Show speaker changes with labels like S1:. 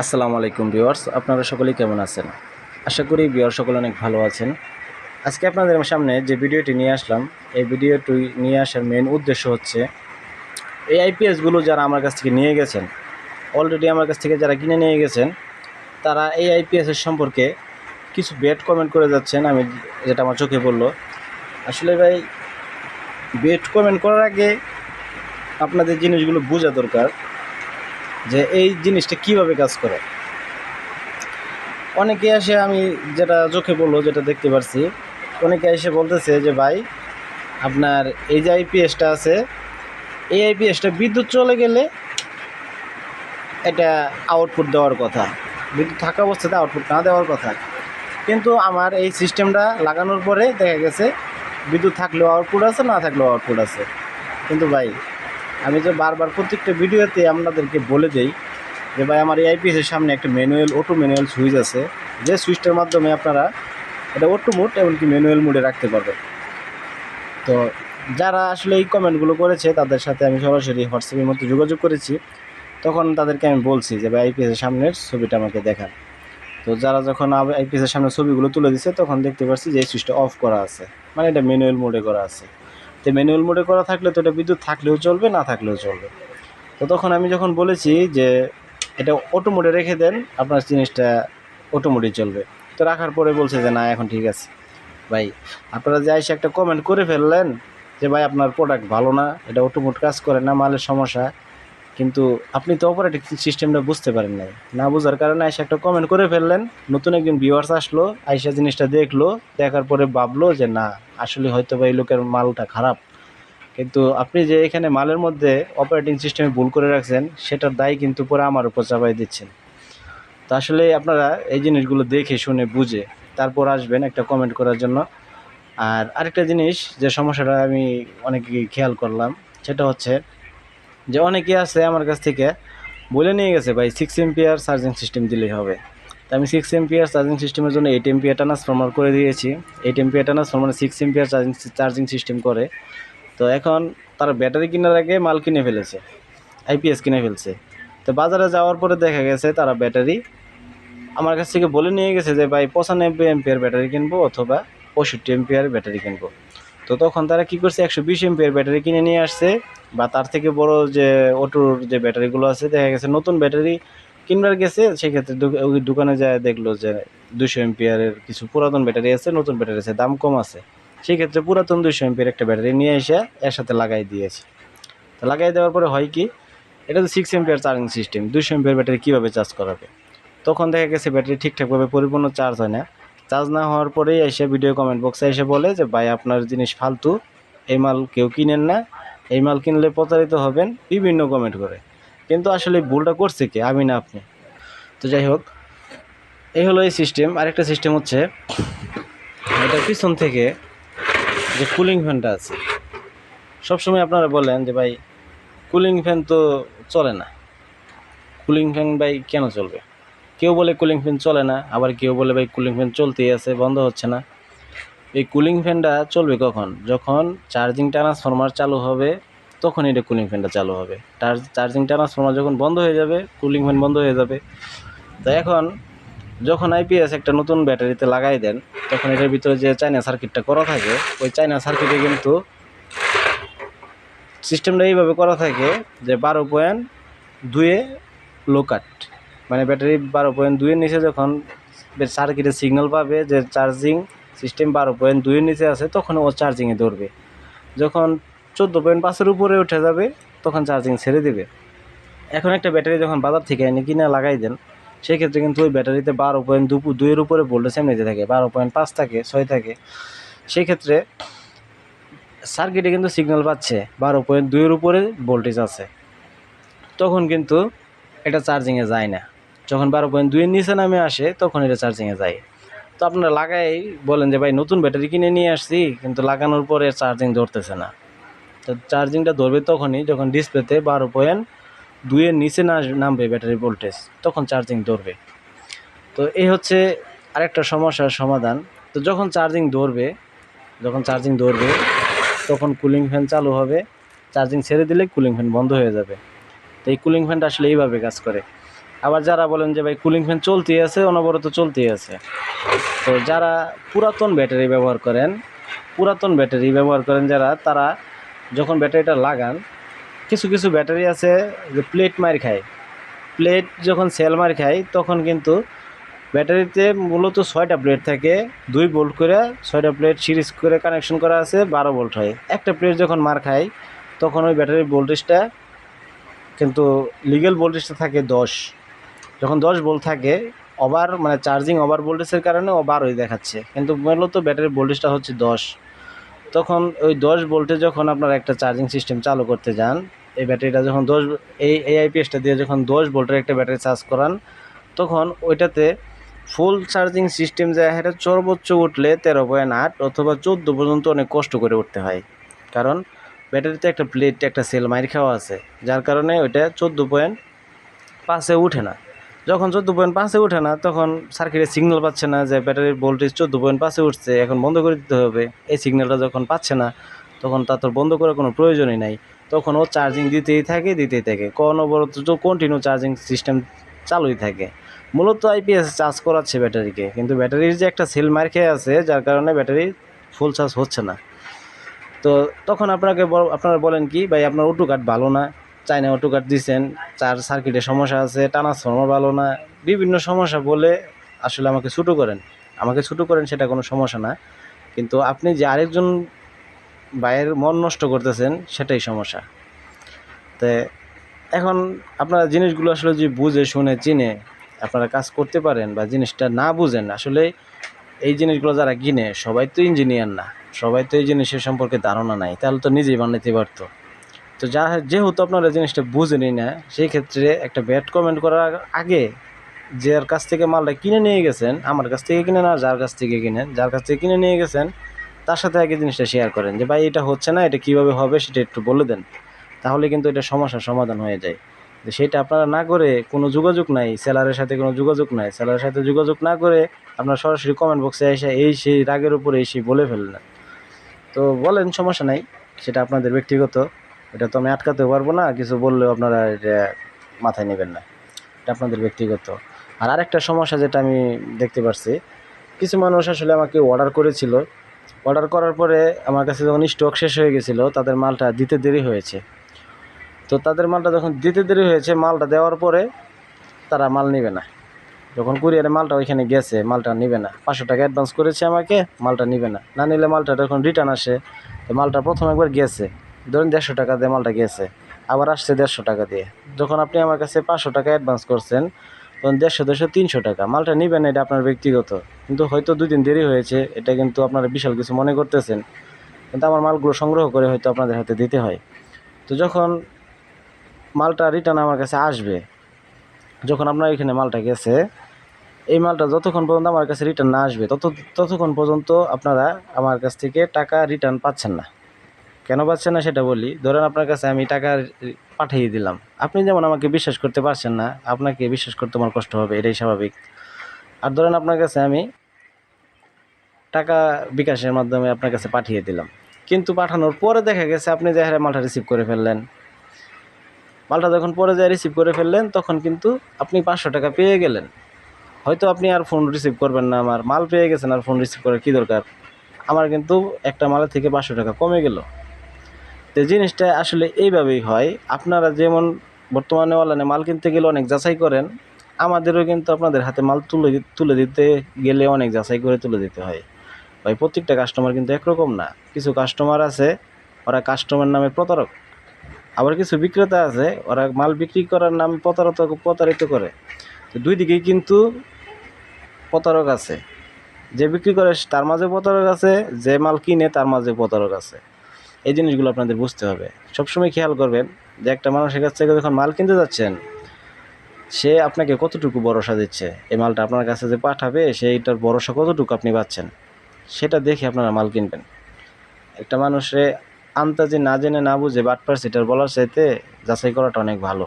S1: আসসালামু আলাইকুম ভিউয়ার্স, আপনারা সকলেই কেমন আছেন? আশা করি ভিউয়ার সকলে অনেক ভালো আছেন। আজকে আপনাদের সামনে যে ভিডিওটি নিয়ে আসলাম, এই ভিডিওটি নিয়ে আসার মেন উদ্দেশ্য হচ্ছে, এই আইপিএসগুলো যারা আমার কাছ থেকে নিয়ে গেছেন অলরেডি আমার কাছ থেকে যারা কিনে নিয়ে গেছেন, তারা এই আইপিএসের সম্পর্কে কিছু বেড কমেন্ট করে যাচ্ছেন, আমি যেটা আমার চোখে পড়ল। আসলে ভাই বেড কমেন্ট করার আগে আপনাদের জিনিসগুলো বোঝা দরকার। যে এই জিনিসটা কীভাবে কাজ করে? অনেকে এসে আমি যেটা চোখে পড়ল, যেটা দেখতে পারছি, অনেকে এসে বলতেছে যে, ভাই, আপনার এই যে আইপিএসটা আছে, এই আইপিএসটা বিদ্যুৎ চলে গেলে এটা আউটপুট দেওয়ার কথা। বিদ্যুৎ থাকা অবস্থাতে আউটপুট না দেওয়ার কথা। কিন্তু আমার এই সিস্টেমটা লাগানোর পরে দেখা গেছে, বিদ্যুৎ থাকলেও আউটপুট আছে, না থাকলেও আউটপুট আছে। কিন্তু ভাই আমি যে বারবার প্রত্যেকটা ভিডিওতে আপনাদেরকে বলে দেই যে ভাই, আমার এই আইপিএসের সামনে একটা ম্যানুয়াল অটো ম্যানুয়াল সুইচ আছে। যে সুইচটার মাধ্যমে আপনারা এটা অটো মোড এমনকি ম্যানুয়াল মোডে রাখতে পারবেন। তো যারা আসলে এই কমেন্টগুলো করেছে, তাদের সাথে আমি সরাসরি হোয়াটসঅ্যাপের মধ্যে যোগাযোগ করেছি। তখন তাদেরকে আমি বলছি যে, ভাই আইপিএসের সামনের ছবিটা আমাকে দেখান। তো যারা যখন আইপিএসের সামনে ছবিগুলো তুলে দিছে, তখন দেখতে পাচ্ছি যে এই সুইচটা অফ করা আছে। মানে এটা ম্যানুয়াল মোডে করা আছে। তো ম্যানুয়াল মোডে করা থাকলে তো এটা বিদ্যুৎ থাকলেও চলবে, না থাকলেও চলবে। তো তখন আমি যখন বলেছি যে এটা অটো মোডে রেখে দেন, আপনার জিনিসটা অটো মোডে চলবে। তো রাখার পরে বলছে যে, না, এখন ঠিক আছে। ভাই, আপনারা যে এসে একটা কমেন্ট করে ফেললেন যে, ভাই, আপনার প্রোডাক্ট ভালো না, এটা অটো মোড কাজ করে না, মালের সমস্যা। কিন্তু আপনি তো অপারেটিং সিস্টেমটা বুঝতে পারেন নাই। না বোঝার কারণে আইসা একটা কমেন্ট করে ফেললেন, নতুন একজন ভিউয়ার্স আসলো, আইসা জিনিসটা দেখল, দেখার পরে ভাবলো যে না, আসলে হয়তো বা এই লোকের মালটা খারাপ। কিন্তু আপনি যে এখানে মালের মধ্যে অপারেটিং সিস্টেমে ভুল করে রাখছেন, সেটার দায় কিন্তু পরে আমার উপর চাপাই দিচ্ছেন। তো আসলে আপনারা এই জিনিসগুলো দেখে, শুনে, বুঝে, তারপর আসবেন একটা কমেন্ট করার জন্য। আর আরেকটা জিনিস যে সমস্যাটা আমি অনেকে খেয়াল করলাম, সেটা হচ্ছে যে অনেকে আছে আমার কাছ থেকে, বলে নিয়ে গেছে, ভাই সিক্স এমপিয়ার চার্জিং সিস্টেম দিলেই হবে। তো আমি সিক্স এমপিয়ার চার্জিং সিস্টেমের জন্য এইট এমপিয়ার ট্রান্সফর্মার করে দিয়েছি। Eight ampere transformer six ampere charging charging system করে। তো এখন তার ব্যাটারি কেনার আগে মাল কিনে ফেলেছে আইপিএস কিনে ফেলছে। তো বাজারে যাওয়ার পরে দেখা গেছে তারা ব্যাটারি আমার কাছ থেকে বলে নিয়ে গেছে যে, ভাই, পঁচানব্বই এমপিয়ার ব্যাটারি কিনবো অথবা পঁয়ষট্টি এমপিয়ার ব্যাটারি কিনবো। তো তখন তারা কি করছে, একশো বিশ এমপিয়ার ব্যাটারি কিনে নিয়ে আসছে বা তার থেকে বড় যে অটোর যে ব্যাটারিগুলো আছে, দেখা গেছে নতুন ব্যাটারি কিনবার গেছে, সেক্ষেত্রে ওই দোকানে যায় দেখল যে দুশো এমপিয়ারের কিছু পুরাতন ব্যাটারি আছে, নতুন ব্যাটারি আছে, দাম কম আছে। সেই ক্ষেত্রে পুরাতন দুশো এমপির একটা ব্যাটারি নিয়ে এসে এর সাথে লাগাই দিয়েছে। তো লাগাই দেওয়ার পরে হয় কি, এটা তো সিক্স এমপিয়ার চার্জিং সিস্টেম দুশো এমপিয়ার ব্যাটারি কীভাবে চার্জ করাবে? তখন দেখা গেছে ব্যাটারি ঠিকঠাকভাবে পরিপূর্ণ চার্জ হয় না। চার্জ না হওয়ার পরেই এসে ভিডিও কমেন্ট বক্সে এসে বলে যে, ভাই, আপনার জিনিস ফালতু, এই মাল কেউ কিনেন না, এই মাল কিনলে প্রতারিত হবেন, বিভিন্ন কমেন্ট করে। কিন্তু আসলে ভুলটা করছে কে? আমি না আপনি। তো যাই হোক, এই হলো এই সিস্টেম আরেকটা সিস্টেম হচ্ছে, এটা পিছন থেকে যে কুলিং ফ্যানটা আছে, সবসময় আপনারা বলেন যে, ভাই কুলিং ফ্যান তো চলে না। কুলিং ফ্যান ভাই, কেন চলবে? কেউ বলে কুলিং ফ্যান চলে না, আবার কেউ বলে ভাই কুলিং ফ্যান চলতেই আছে, বন্ধ হচ্ছে না। এই কুলিং ফ্যানটা চলবে কখন? যখন চার্জিং ট্রান্সফরমার চালু হবে তখন এটা কুলিং ফ্যানটা চালু হবে। চার্জিং ট্রান্সফরমার যখন বন্ধ হয়ে যাবে কুলিং ফ্যান বন্ধ হয়ে যাবে। তো এখন যখন আইপিএস একটা নতুন ব্যাটারিতে লাগাই দেন, তখন এটার ভিতরে যে চাইনা সার্কিটটা করা থাকে, ওই চাইনা সার্কিটে কিন্তু সিস্টেমটা এইভাবে করা থাকে যে বারো পয়েন্ট দুয়ে লো কাট মানে ব্যাটারি বারো পয়েন্ট দুইয়ের নিচে যখন সার্কিটে সিগন্যাল পাবে যে চার্জিং সিস্টেম বারো পয়েন্ট দুইয়ের নিচে আছে, তখন ও চার্জিংয়ে ধরবে। যখন চোদ্দ পয়েন্ট পাঁচের উপরে উঠে যাবে, তখন চার্জিং ছেড়ে দেবে। এখন একটা ব্যাটারি যখন বাজার থেকে এনে কিনে লাগাই দেন, সেক্ষেত্রে কিন্তু ওই ব্যাটারিতে বারো পয়েন্ট দু দুইয়ের উপরে ভোল্টেজ এমনিতে থাকে, বারো পয়েন্ট পাঁচ থাকে, ছয় থাকে। সেক্ষেত্রে সার্কিটে কিন্তু সিগন্যাল পাচ্ছে, বারো পয়েন্ট দুইয়ের উপরে ভোল্টেজ আছে। তখন কিন্তু এটা চার্জিংয়ে যায় না। যখন বারো পয়েন্ট দুইয়ের নিচে নামে আসে, তখন এটা চার্জিংয়ে যায়। তো আপনারা লাগাই, বলেন যে, ভাই, নতুন ব্যাটারি কিনে নিয়ে আসছি, কিন্তু লাগানোর পরে চার্জিং ধরতেছে না। তো চার্জিংটা ধরবে তখনই যখন ডিসপ্লেতে বারো পয়েন্ট দুইয়ের নিচে না, নামবে ব্যাটারি ভোল্টেজ তখন চার্জিং ধরবে। তো এই হচ্ছে আরেকটা সমস্যার সমাধান। তো যখন চার্জিং ধরবে, যখন চার্জিং ধরবে, তখন কুলিং ফ্যান চালু হবে। চার্জিং ছেড়ে দিলে কুলিং ফ্যান বন্ধ হয়ে যাবে। তো এই কুলিং ফ্যানটা আসলে এইভাবে কাজ করে। আবার যারা বলেন যে ভাই কুলিং ফ্যান চলতেই আছে, অনবরত চলতেই আছে। তো যারা পুরাতন ব্যাটারি ব্যবহার করেন, পুরাতন ব্যাটারি ব্যবহার করেন যারা, তারা যখন ব্যাটারিটা লাগান, কিছু কিছু ব্যাটারি আছে যে প্লেট মার খায়। প্লেট যখন সেল মার খায়, তখন কিন্তু ব্যাটারিতে মূলত ছয়টা প্লেট থাকে। দুই ভোল্ট করে ছয়টা প্লেট সিরিজ করে কানেকশন করা আছে, বারো ভোল্ট হয়। একটা প্লেট যখন মার খায়, তখন ওই ব্যাটারির ভোল্টেজটা কিন্তু লিগেল ভোল্টেজটা থাকে দশ। যখন দশ ভোল্ট থাকে ওভার মানে চার্জিং ওভার ভোল্টেজের কারণে ও বারোই দেখাচ্ছে। কিন্তু মূলত ব্যাটারির ভোল্টেজটা হচ্ছে দশ। তখন ওই দশ ভোল্টে যখন আপনারা একটা চার্জিং সিস্টেম চালু করতে যান, এই ব্যাটারিটা যখন দশ এই এআইপিএসটা দিয়ে যখন দশ ভোল্টের একটা ব্যাটারি চার্জ করান, তখন ওইটাতে ফুল চার্জিং সিস্টেম যায় এটা সর্বোচ্চ উঠলে তেরো পয়েন্ট আট অথবা চোদ্দ পর্যন্ত অনেক কষ্ট করে উঠতে হয়। কারণ ব্যাটারিতে একটা প্লেট একটা সেল মাইর খাওয়া আছে, যার কারণে ওইটা চোদ্দ পয়েন্ট পাঁচে উঠে না। যখন চোদ্দ পয়েন্ট পাঁচে উঠে না, তখন সার্কিটে সিগন্যাল পাচ্ছে না যে ব্যাটারির ভোল্টেজ চোদ্দ পয়েন্ট পাঁচে উঠছে, এখন বন্ধ করে দিতে হবে। এই সিগন্যালটা যখন পাচ্ছে না, তখন তার তো বন্ধ করার কোনো প্রয়োজনই নাই। তখন ও চার্জিং দিতেই থাকে দিতেই থাকে। অনবরত কন্টিনিউ চার্জিং সিস্টেম চালুই থাকে। মূলত আইপিএস চার্জ করাচ্ছে ব্যাটারিকে কিন্তু ব্যাটারির যে একটা সেল মার খেয়ে আছে, যার কারণে ব্যাটারি ফুল চার্জ হচ্ছে না। তো তখন আপনাকে আপনারা বলেন কি, ভাই, আপনার অটো কার্ড ভালো না। চাইনা অটো কার্ড দিচ্ছেন চার সার্কিটে সমস্যা আছে, ট্রান্সফর্মার ভালো না, বিভিন্ন সমস্যা বলে আসলে আমাকে ছুটো করেন। আমাকে ছুটো করেন সেটা কোনো সমস্যা না, কিন্তু আপনি যে আরেকজন ভাইয়ের মন নষ্ট করতেছেন, সেটাই সমস্যা। তো এখন আপনারা জিনিসগুলো আসলে যদি বুঝে, শুনে, চিনে আপনারা কাজ করতে পারেন বা জিনিসটা না বুঝেন, আসলে এই জিনিসগুলো যারা কিনে, সবাই তো ইঞ্জিনিয়ার না, সবাই তো এই জিনিসের সম্পর্কে ধারণা নাই, তাহলে তো নিজেই বানাইতে পারতো তো যা যেহেতু আপনারা জিনিসটা বুঝেনি না সেই ক্ষেত্রে একটা ব্যাড কমেন্ট করার আগে যার কাছ থেকে মালটা কিনে নিয়ে গেছেন, আমার কাছ থেকে কিনে না যার কাছ থেকে কিনেন, যার কাছ থেকে কিনে নিয়ে গেছেন, তার সাথে আগে জিনিসটা শেয়ার করেন যে, ভাই, এটা হচ্ছে না, এটা কীভাবে হবে সেটা একটু বলে দেন। তাহলে কিন্তু এটা সমস্যার সমাধান হয়ে যায়। তো সেটা আপনারা না করে কোনো যোগাযোগ নাই সেলারের সাথে কোনো যোগাযোগ নাই সেলারের সাথে যোগাযোগ না করে আপনার সরাসরি কমেন্ট বক্সে এসে এই সেই রাগের উপরে এই সেই বলে ফেললেন। তো বলেন, সমস্যা নাই, সেটা আপনাদের ব্যক্তিগত। এটা তো আমি আটকাতে পারব না, কিছু বললেও আপনারা এটা মাথায় নেবেন না। এটা আপনাদের ব্যক্তিগত। আর আরেকটা সমস্যা যেটা আমি দেখতে পারছি, কিছু মানুষ আসলে আমাকে অর্ডার করেছিল। অর্ডার করার পরে আমার কাছে যখন স্টক শেষ হয়ে গেছিল, তাদের মালটা দিতে দেরি হয়েছে। তো তাদের মালটা যখন দিতে দেরি হয়েছে, মালটা দেওয়ার পরে তারা মাল নেবে না। যখন কুরিয়ারে মালটা ওইখানে গেছে, মালটা নেবে না। পাঁচশো টাকা অ্যাডভান্স করেছে আমাকে, মালটা নেবে না। না নিলে মালটা যখন রিটার্ন আসে, তো মালটা প্রথম একবার গেছে। ধরুন দেড়শো টাকা দিয়ে মালটা গেছে আবার আসছে দেড়শো টাকা দিয়ে। যখন আপনি আমার কাছে পাঁচশো টাকা অ্যাডভান্স করছেন, তখন দেড়শো দেড়শো, তিনশো টাকা। মালটা নেবেন এটা আপনার ব্যক্তিগত, কিন্তু হয়তো দুই দিন দেরি হয়েছে, এটা কিন্তু আপনারা বিশাল কিছু মনে করতেছেন। কিন্তু আমার মালগুলো সংগ্রহ করে হয়তো আপনাদের হাতে দিতে হয়। তো যখন মালটা রিটার্ন আমার কাছে আসবে, যখন আপনার এখানে মালটা গেছে, এই মালটা যতক্ষণ পর্যন্ত আমার কাছে রিটার্ন না আসবে, তত, ততক্ষণ পর্যন্ত আপনারা আমার কাছ থেকে টাকা রিটার্ন পাচ্ছেন না। কেন পাচ্ছেন না সেটা বলি। ধরেন আপনার কাছে আমি টাকা পাঠিয়ে দিলাম। আপনি যেমন আমাকে বিশ্বাস করতে পারছেন না, আপনাকে বিশ্বাস করতে আমার কষ্ট হবে, এটাই স্বাভাবিক। আর ধরেন আপনার কাছে আমি টাকা বিকাশের মাধ্যমে আপনার কাছে পাঠিয়ে দিলাম। কিন্তু পাঠানোর পরে দেখা গেছে আপনি যে হারে মালটা রিসিভ করে ফেললেন। মালটা যখন পরে যায় রিসিভ করে ফেললেন, তখন কিন্তু আপনি পাঁচশো টাকা পেয়ে গেলেন। হয়তো আপনি আর ফোন রিসিভ করবেন না, আমার মাল পেয়ে গেছেন, আর ফোন রিসিভ করার কী দরকার? আমার কিন্তু একটা মালের থেকে পাঁচশো টাকা কমে গেল। তো জিনিসটা আসলে এইভাবেই হয়। আপনারা যেমন বর্তমানে অনলাইনে মাল কিনতে গেলে অনেক যাচাই করেন, আমাদেরও কিন্তু আপনাদের হাতে মাল তুলে তুলে দিতে গেলে অনেক যাচাই করে তুলে দিতে হয়। ভাই, প্রত্যেকটা কাস্টমার কিন্তু একরকম না। কিছু কাস্টমার আছে, ওরা কাস্টমার নামে প্রতারক। আবার কিছু বিক্রেতা আছে, ওরা মাল বিক্রি করার নামে প্রতারিত প্রতারিত করে। তো দুই দিকেই কিন্তু প্রতারক আছে। যে বিক্রি করে, তার মাঝে প্রতারক আছে, যে মাল কিনে, তার মাঝে প্রতারক আছে। এই জিনিসগুলো আপনাদের বুঝতে হবে। সবসময় খেয়াল করবেন যে একটা মানুষের কাছ থেকে যখন মাল কিনতে যাচ্ছেন, সে আপনাকে কতটুকু ভরসা দিচ্ছে? এই মালটা আপনার কাছে যে পাঠাবে, সেইটার ভরসা কতটুকু আপনি পাচ্ছেন? সেটা দেখে আপনারা মাল কিনবেন। একটা মানুষে আন্তাজে না জেনে না বুঝে বাট বাটপার সেটার বলার চাইতে যাচাই করাটা অনেক ভালো।